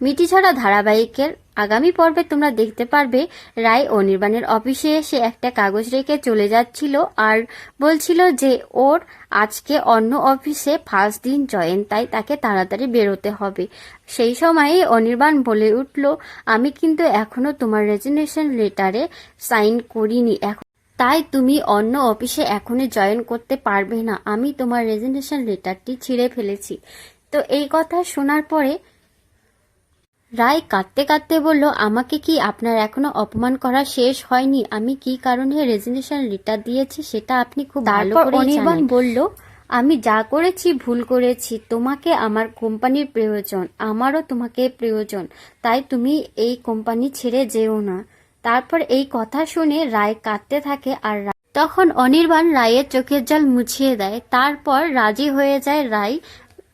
মিটিছড়া ধারাবাহিকের আগামী পর্বে তোমরা দেখতে পারবে, রায় অনির্বাণের অফিসে এসে একটা কাগজ রেখে চলে যাচ্ছিল আর বলছিল যে ওর আজকে অন্য অফিসে ফার্স্ট দিন জয়েন, তাই তাকে তাড়াতাড়ি বেরোতে হবে। সেই সময়ে অনির্বাণ বলে উঠল, আমি কিন্তু এখনও তোমার রেজিগনেশন লেটারে সাইন করিনি, এখন তাই তুমি অন্য অফিসে এখনই জয়েন করতে পারবে না। আমি তোমার রেজিগনেশন লেটারটি ছিঁড়ে ফেলেছি। তো এই কথা শোনার পরে রায় কাঁদতে কাঁদতে বলল আমাকে কি আপনার এখনও অপমান করা শেষ হয়নি? আমি কি কারণে রেজিগনেশন লেটার দিয়েছি সেটা আপনি খুব ভালো করে অনির্বাণ বলল আমি যা করেছি ভুল করেছি তোমাকে আমার কোম্পানির প্রয়োজন আমারও তোমাকে প্রয়োজন তাই তুমি এই কোম্পানি ছেড়ে যেও না। তারপর এই কথা শুনে রায় কাঁদতে থাকে আর তখন অনির্বাণ রায়ের চোখের জল মুছিয়ে দেয়। তারপর রাজি হয়ে যায় রায়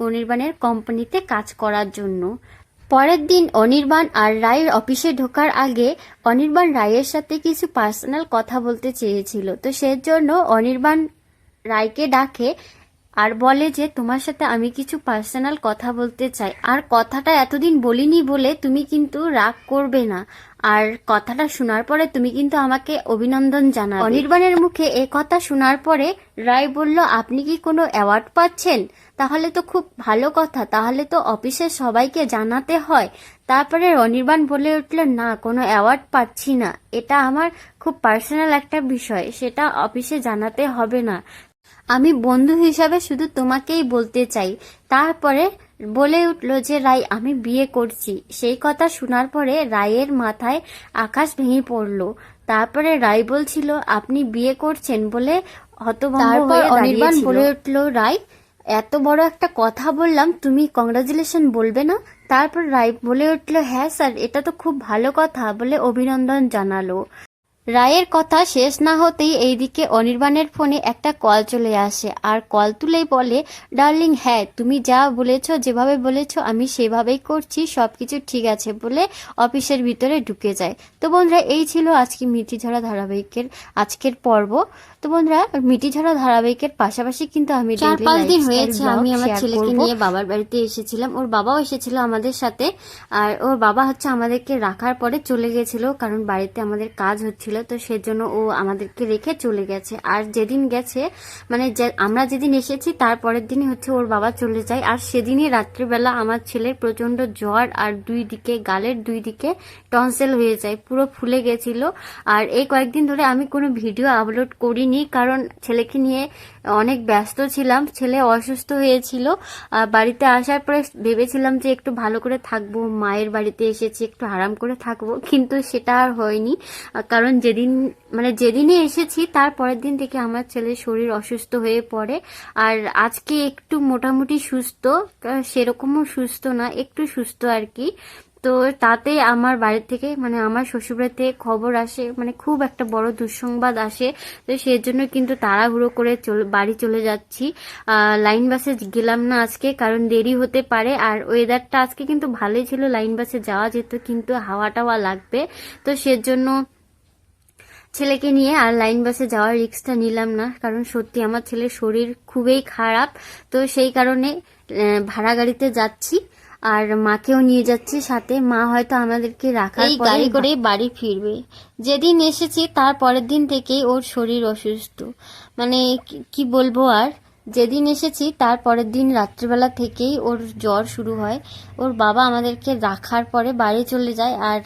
অনির্বাণের কোম্পানিতে কাজ করার জন্য। পরের দিন অনির্বাণ আর রায়ের অফিসে ঢোকার আগে অনির্বাণ রায়ের সাথে কিছু পার্সোনাল কথা বলতে চেয়েছিল। তো সেজন্য অনির্বাণ রায়কে ডাকে আর বলে যে, তোমার সাথে আমি কিছু পার্সোনাল কথা বলতে চাই। আর কথাটা এতদিন বলিনি বলে তুমি কিন্তু রাগ করবে না। আর কথাটা শোনার পরে তুমি কিন্তু আমাকে অভিনন্দন জানাবে। অনির্বাণের মুখে এ কথা শোনার পরে রায় বলল, আপনি কি কোনো অ্যাওয়ার্ড পাচ্ছেন? তাহলে তো খুব ভালো কথা। তাহলে তো অফিসের সবাইকে জানাতে হয়। তারপরে অনির্বাণ বলে উঠল, না, কোনো অ্যাওয়ার্ড পাচ্ছি না। এটা আমার খুব পার্সোনাল একটা বিষয়। সেটা অফিসে জানাতে হবে না। আমি বন্ধু হিসাবে শুধু তোমাকেই বলতে চাই। তারপরে বলে উঠল যে রায় আমি বিয়ে করছি। সেই কথা শোনার পরে রায়ের মাথায় আকাশ ভেঙে পড়ল। তারপরে রায় বলছিল আপনি বিয়ে করছেন বলে হতভম্ব হয়ে অনির্বাণ বলে উঠল রায় এত বড় একটা কথা বললাম তুমি কংগ্রাচুলেশন বলবে না? তারপর রায় বলে উঠল হ্যাঁ স্যার এটা তো খুব ভালো কথা বলে অভিনন্দন জানালো। রায়ের কথা শেষ না হতেই এইদিকে অনির্বাণের ফোনে একটা কল চলে আসে। আর কল তুলেই বলে ডার্লিং হ্যাঁ তুমি যা বলেছ যেভাবে বলেছ আমি সেভাবেই করছি সবকিছু ঠিক আছে বলে অফিসের ভিতরে ঢুকে যায়। তো বন্ধুরা এই ছিল আজকে মিটিঝরা ধারাবাহিকের আজকের পর্ব। তো বন্ধুরা মিটিঝরা ধারাবাহিকের পাশাপাশি কিন্তু আমি চার পাঁচ দিন হয়েছে আমি আমার ছেলেকে নিয়ে বাবার বাড়িতে এসেছিলাম। ওর বাবাও এসেছিল আমাদের সাথে। আর ওর বাবা হচ্ছে আমাদেরকে রাখার পরে চলে গেছিল কারণ বাড়িতে আমাদের কাজ হচ্ছিল তো সেজন্য ও আমাদেরকে রেখে চলে গেছে। আর যেদিন গেছে মানে আমরা যেদিন এসেছি তারপরের দিনই হচ্ছে ওর বাবা চলে যায়। আর সেদিনই রাত্রিবেলা আমার ছেলের প্রচণ্ড জ্বর আর দুই দিকে, গালের দুই দিকে টনসেল হয়ে যায়, পুরো ফুলে গেছিল। আর এই কয়েকদিন ধরে আমি কোনো ভিডিও আপলোড করিনি, কারণ ছেলেকে নিয়ে অনেক ব্যস্ত ছিলাম। ছেলে অসুস্থ হয়েছিল। বাড়িতে আসার পরে ভেবেছিলাম যে একটু ভালো করে থাকব, মায়ের বাড়িতে এসেছি, একটু আরাম করে থাকব, কিন্তু সেটা আর হয়নি। কারণ যেদিন মানে যেদিনে এসেছি, তার পরের দিন থেকে আমার ছেলের শরীর অসুস্থ হয়ে পড়ে। আর আজকে একটু মোটামুটি সুস্থ সেরকমও সুস্থ না, একটু সুস্থ আর কি। তো তাতে আমার বাড়ির থেকে মানে আমার শ্বশুরবাড়ি থেকে খবর আসে মানে খুব একটা বড় দুঃসংবাদ আসে। তো সেই জন্য কিন্তু তাড়াহুড়ো করে বাড়ি চলে যাচ্ছি। লাইন বাসে গেলাম না আজকে, কারণ দেরি হতে পারে। আর ওয়েদারটা আজকে কিন্তু ভালোই ছিল, লাইন বাসে যাওয়া যেত, কিন্তু হাওয়া টাওয়া লাগবে। তো সেজন্য ছেলেকে নিয়ে আর লাইন বাসে যাওয়ার রিক্সটা নিলাম না কারণ সত্যি আমার ছেলের শরীর খুবই খারাপ। তো সেই কারণে ভাড়া গাড়িতে যাচ্ছি আর মাকেও নিয়ে যাচ্ছি সাথে। মা হয়তো আমাদেরকে রাখার এই গাড়ি করে বাড়ি ফিরবে। যেদিন এসেছি তার পরের দিন থেকেই ওর শরীর অসুস্থ। মানে কি বলব আর? যেদিন এসেছি তার পরের দিন রাত্রিবেলা থেকেই ওর জ্বর শুরু হয়। ওর বাবা আমাদেরকে রাখার পরে বাড়ি চলে যায় আর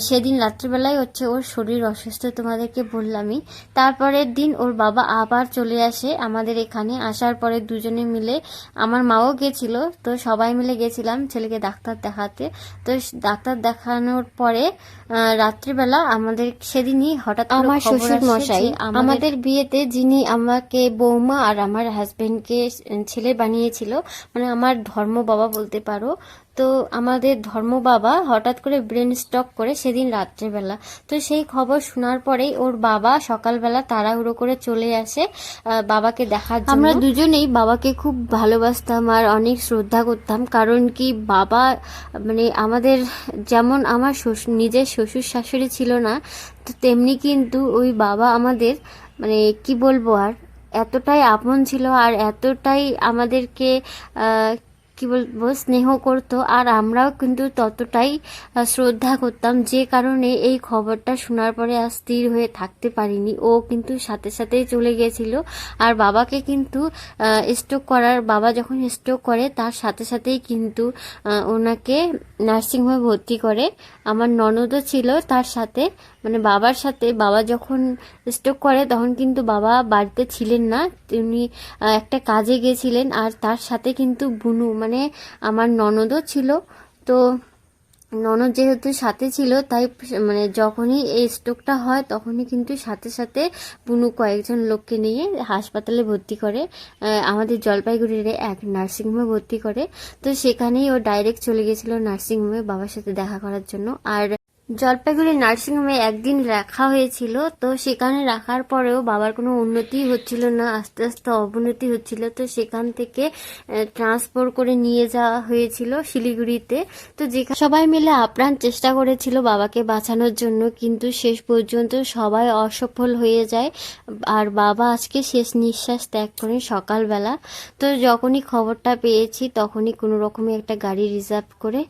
সেদিন রাত্রিবেলায় হচ্ছে ওর শরীর অসুস্থ তোমাদেরকে বললামই। তারপরের দিন ওর বাবা আবার চলে আসে আমাদের এখানে। আসার পরে দুজনে মিলে আমার মাও গেছিল তো সবাই মিলে গেছিলাম ছেলেকে ডাক্তার দেখাতে। তো ডাক্তার দেখানোর পরে রাত্রিবেলা আমাদের সেদিনই হঠাৎ আমার শ্বশুর মশাই আমাদের বিয়েতে যিনি আমাকে বৌমা আর আমার হাজবেন্ডকে ছেলে বানিয়েছিল। মানে আমার ধর্ম বাবা বলতে পারো। তো আমাদের ধর্ম বাবা হঠাৎ করে ব্রেন স্টক করে সেদিন রাত্রেবেলা। তো সেই খবর শোনার পরেই ওর বাবা সকালবেলা তাড়াহুড়ো করে চলে আসে বাবাকে দেখার জন্য। আমরা দুজনেই বাবাকে খুব ভালোবাসতাম আর অনেক শ্রদ্ধা করতাম। কারণ কি বাবা মানে আমাদের যেমন আমার নিজের শ্বশুর শাশুড়ি ছিল না, তো তেমনি কিন্তু ওই বাবা আমাদের মানে কি বলব আর এতটাই আপন ছিল আর এতটাই আমাদেরকে কি বলব, স্নেহ করতো। আর আমরাও কিন্তু ততটাই শ্রদ্ধা করতাম। যে কারণে এই খবরটা শোনার পরে আর স্থির হয়ে থাকতে পারিনি। ও কিন্তু সাথে সাথেই চলে গেছিল আর বাবাকে কিন্তু স্ট্রোক করার, বাবা যখন স্ট্রোক করে, তার সাথে সাথেই কিন্তু ওনাকে নার্সিংহোমে ভর্তি করে। আমার ননদও ছিল তার সাথে। মানে বাবার সাথে। বাবা যখন স্ট্রোক করে, তখন কিন্তু বাবা বাড়িতে ছিলেন না। তিনি একটা কাজে গেছিলেন আর তার সাথে কিন্তু বুনু মানে আমার ননদও ছিল। তো ননদ যেহেতু সাথে ছিল, তাই মানে যখনই এই স্ট্রোকটা হয়, তখনই কিন্তু সাথে সাথে পুনু কয়েকজন লোককে নিয়ে হাসপাতালে ভর্তি করে আমাদের জলপাইগুড়ির এক নার্সিংহোমে ভর্তি করে। তো সেখানেই ও ডাইরেক্ট চলে গেছিল নার্সিংহোমে বাবার সাথে দেখা করার জন্য। আর জলপাইগুড়ি নার্সিংহোমে একদিন রাখা হয়েছিল, তো সেখানে রাখার পরেও বাবার কোনো উন্নতি হচ্ছিল না, আস্তে আস্তে অবনতি হচ্ছিল। তো সেখান থেকে ট্রান্সফার করে নিয়ে যাওয়া হয়েছিল শিলিগুড়িতে। তো যেখানে সবাই মিলে আপ্রাণ চেষ্টা করেছিল বাবাকে বাঁচানোর জন্য, কিন্তু শেষ পর্যন্ত সবাই অসফল হয়ে যায়। আর বাবা আজকে শেষ নিঃশ্বাস ত্যাগ করেন সকালবেলা। তো যখনই খবরটা পেয়েছি, তখনই কোনো রকমে একটা গাড়ি রিজার্ভ করে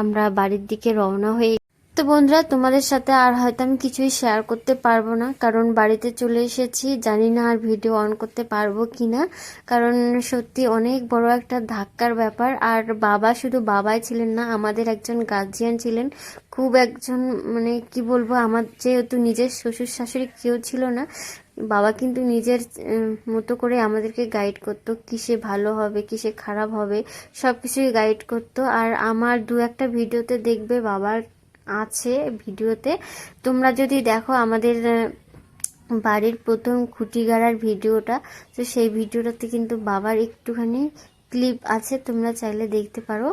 আমরা বাড়ির দিকে রওনা হয়ে তো বন্ধুরা, তোমাদের সাথে আর হয়তো আমি কিছুই শেয়ার করতে পারব না, কারণ বাড়িতে চলে এসেছি। জানি না আর ভিডিও অন করতে পারব কি না কারণ সত্যি অনেক বড় একটা ধাক্কার ব্যাপার। আর বাবা শুধু বাবাই ছিলেন না, আমাদের একজন গার্জিয়ান ছিলেন। খুব একজন মানে কি বলব, আমার যেহেতু নিজের শ্বশুর শাশুড়ি কেউ ছিল না, বাবা কিন্তু নিজের মতো করে আমাদেরকে গাইড করতো, কিসে ভালো হবে, কিসে খারাপ হবে সব কিছুই গাইড করতো। আর আমার দু একটা ভিডিওতে দেখবে বাবার আছে ভিডিওতে। তোমরা যদি দেখো আমাদের বাড়ির প্রথম খুঁটি গাড়ার ভিডিওটা, তো সেই ভিডিওটাতে কিন্তু বাবার একটুখানি ক্লিপ আছে, তোমরা চাইলে দেখতে পারো।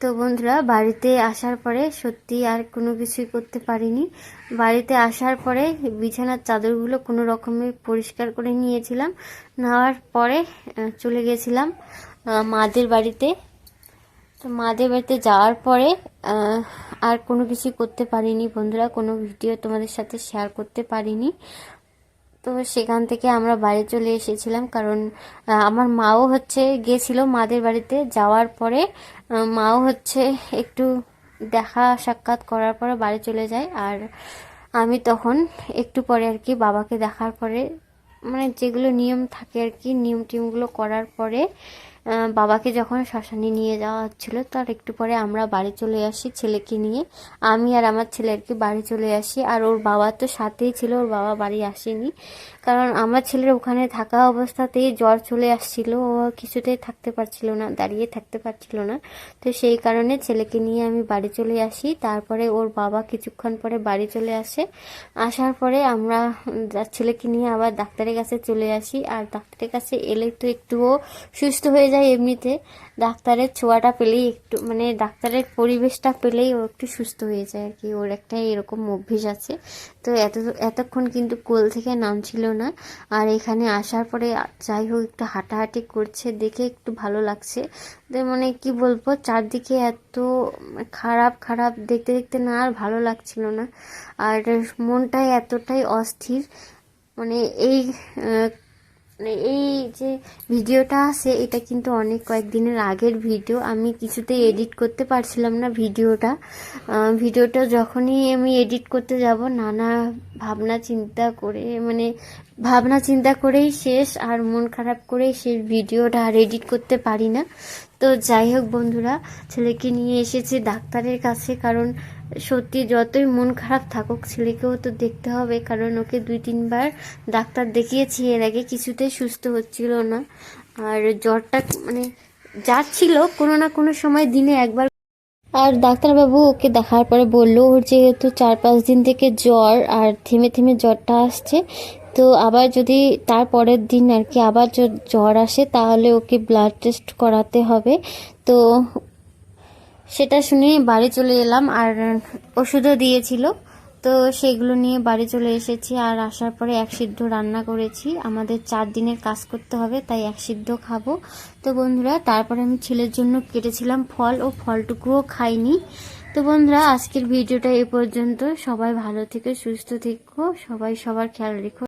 তো বন্ধুরা, বাড়িতে আসার পরে সত্যি আর কোনো কিছুই করতে পারিনি। বাড়িতে আসার পরে বিছানার চাদরগুলো কোনো রকমে পরিষ্কার করে নিয়েছিলাম। নেওয়ার পরে চলে গেছিলাম মাদের বাড়িতে। তো মাদের বাড়িতে যাওয়ার পরে আর কোনো কিছু করতে পারিনি বন্ধুরা, কোনো ভিডিও তোমাদের সাথে শেয়ার করতে পারিনি। তো সেখান থেকে আমরা বাড়ি চলে এসেছিলাম কারণ আমার মাও হচ্ছে গেছিল মাদের বাড়িতে যাওয়ার পরে মাও হচ্ছে একটু দেখা সাক্ষাৎ করার পরে বাড়ি চলে যায়। আর আমি তখন একটু পরে আর কি বাবাকে দেখার পরে মানে যেগুলো নিয়ম থাকে আর কি নিয়ম টিমগুলো করার পরে বাবাকে যখন শ্মশানে নিয়ে যাওয়া হচ্ছিল, তার একটু পরে আমরা বাড়ি চলে আসি ছেলেকে নিয়ে। আমি আর আমার ছেলে আর কি বাড়ি চলে আসি, আর ওর বাবা তো সাথেই ছিল, ওর বাবা বাড়ি আসেনি। কারণ আমার ছেলের ওখানে থাকা অবস্থাতেই জ্বর চলে আসছিল, ও কিছুতেই থাকতে পারছিল না, দাঁড়িয়ে থাকতে পারছিল না। তো সেই কারণে ছেলেকে নিয়ে আমি বাড়ি চলে আসি। তারপরে ওর বাবা কিছুক্ষণ পরে বাড়ি চলে আসে। আসার পরে আমরা ছেলেকে নিয়ে আবার ডাক্তারের কাছে চলে আসি। আর ডাক্তারের কাছে এলে তো একটুও সুস্থ হয়ে যায় এমনিতে। ডাক্তারের ছোঁয়াটা পেলেই একটু মানে ডাক্তারের পরিবেশটা পেলেই ও একটু সুস্থ হয়ে যায় আর কি। ওর একটা এরকম অভ্যেস আছে। তো এত, এতক্ষণ কিন্তু কোল থেকে নামছিল না। আর এখানে আসার পরে যাই হোক একটু হাঁটাহাঁটি করছে, দেখে একটু ভালো লাগছে। তো মানে কি বলব, চারদিকে এত খারাপ খারাপ দেখতে দেখতে না আর ভালো লাগছিল না। আর মনটাই এতটাই অস্থির। মানে এই মানে এই যে ভিডিওটা আছে, এটা কিন্তু অনেক কয়েকদিনের আগের ভিডিও। আমি কিছুতেই এডিট করতে পারছিলাম না ভিডিওটা। ভিডিওটা যখনই আমি এডিট করতে যাব, নানা ভাবনা চিন্তা করে মানে ভাবনা চিন্তা করেই শেষ আর মন খারাপ করেই শেষ ভিডিওটা আর এডিট করতে পারি না। তো যাই হোক বন্ধুরা, ছেলেকে নিয়ে এসেছি ডাক্তারের কাছে কারণ সত্যি যতই মন খারাপ থাকুক, ছেলেকেও তো দেখতে হবে। কারণ ওকে দুই, তিনবার ডাক্তার দেখিয়েছি, এর আগে কিছুতেই সুস্থ হচ্ছিল না। আর জ্বরটা মানে যাচ্ছিল কোনো না কোনো সময় দিনে একবার। আর ডাক্তারবাবু ওকে দেখার পরে বলল, ওর যেহেতু চার পাঁচ দিন থেকে জ্বর আর থেমে থেমে জ্বরটা আসছে, তো আবার যদি তার পরের দিন আর কি আবার জ্বর আসে, তাহলে ওকে ব্লাড টেস্ট করাতে হবে। তো সেটা শুনে বাড়ি চলে এলাম আর ওষুধও দিয়েছিল। তো সেগুলো নিয়ে বাড়ি চলে এসেছি আর আসার পরে এক সিদ্ধ রান্না করেছি। আমাদের চার দিনের কাজ করতে হবে, তাই এক সিদ্ধ খাব। তো বন্ধুরা, তারপরে আমি ছেলের জন্য কেটেছিলাম ফল ও ফলটুকুও খাইনি। তো বন্ধুরা, আজকের ভিডিওটা এ পর্যন্ত। সবাই ভালো থেকে, সুস্থ থেকো। সবাই সবার খেয়াল রেখো।